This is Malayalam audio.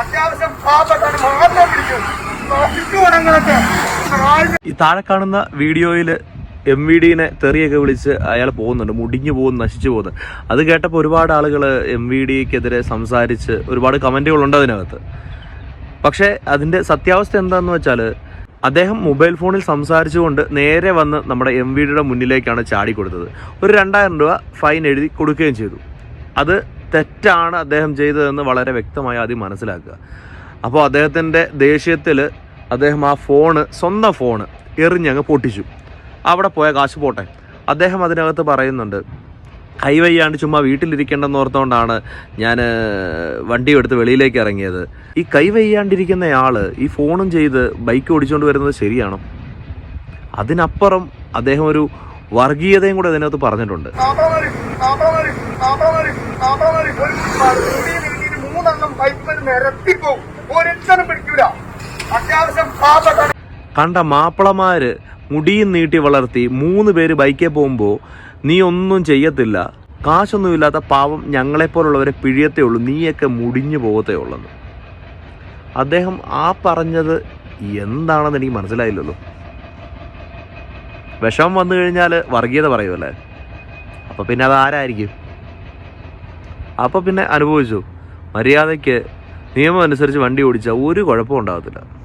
അത്യാവശ്യം ചുറ്റുവനങ്ങളൊക്കെ ഈ താഴെ കാണുന്ന വീഡിയോയിൽ എം വി ഡിനെ തെറിയൊക്കെ വിളിച്ച് അയാൾ പോകുന്നുണ്ട്. മുടിഞ്ഞു പോകുന്നു നശിച്ചു പോകുന്നു. അത് കേട്ടപ്പോൾ ഒരുപാട് ആളുകൾ എം വി ഡിക്കെതിരെ സംസാരിച്ച് ഒരുപാട് കമന്റുകളുണ്ട് അതിനകത്ത്. പക്ഷേ അതിന്റെ സത്യാവസ്ഥ എന്താണെന്ന് വെച്ചാൽ അദ്ദേഹം മൊബൈൽ ഫോണിൽ സംസാരിച്ചുകൊണ്ട് നേരെ വന്ന് നമ്മുടെ എം വി ഡിയുടെ മുന്നിലേക്കാണ് ചാടി കൊടുത്തത് ഒരു രണ്ടായിരം രൂപ ഫൈൻ എഴുതി കൊടുക്കുകയും ചെയ്തു. അത് തെറ്റാണ് അദ്ദേഹം ചെയ്തതെന്ന് വളരെ വ്യക്തമായി ആദ്യം മനസ്സിലാക്കുക. അപ്പോൾ അദ്ദേഹത്തിന്റെ ദേഷ്യത്തിൽ അദ്ദേഹം ആ ഫോണ് സ്വന്തം ഫോണ് എറിഞ്ഞങ്ങ് പൊട്ടിച്ചു. അവിടെ പോയ കാശ് പോട്ടെ. അദ്ദേഹം അതിനകത്ത് പറയുന്നുണ്ട് കൈ വയ്യാണ്ട് ചുമ്മാ വീട്ടിലിരിക്കേണ്ടെന്ന് ഓർത്തുകൊണ്ടാണ് ഞാൻ വണ്ടി എടുത്ത് വെളിയിലേക്ക് ഇറങ്ങിയത്. ഈ കൈ വയ്യാണ്ടിരിക്കുന്ന ആൾ ഈ ഫോണും ചെയ്ത് ബൈക്ക് ഓടിച്ചുകൊണ്ട് വരുന്നത് ശരിയാണോ? അതിനപ്പുറം അദ്ദേഹം ഒരു വർഗീയതയും കൂടെ അതിനകത്ത് പറഞ്ഞിട്ടുണ്ട്. പാവപ്പെട്ടവന് കണ്ട മാപ്പിളമാര് മുടിയും നീട്ടി വളർത്തി മൂന്ന് പേര് ബൈക്കിൽ പോകുമ്പോൾ നീ ഒന്നും ചെയ്യത്തില്ല. കാശൊന്നുമില്ലാത്ത പാവം ഞങ്ങളെപ്പോലുള്ളവരെ പിഴിയത്തേ ഉള്ളൂ. നീയൊക്കെ മുടിഞ്ഞു പോകത്തേ ഉള്ളെന്ന്. അദ്ദേഹം ആ പറഞ്ഞത് എന്താണെന്ന് എനിക്ക് മനസ്സിലായില്ലല്ലോ. വിഷമം വന്നു കഴിഞ്ഞാൽ വർഗീയത പറയുമല്ലേ അപ്പോൾ പിന്നെ അത് ആരായിരിക്കും? അപ്പോൾ പിന്നെ അനുഭവിച്ചു. മര്യാദയ്ക്ക് നിയമം അനുസരിച്ച് വണ്ടി ഓടിച്ചാൽ ഒരു കുഴപ്പവും ഉണ്ടാകത്തില്ല.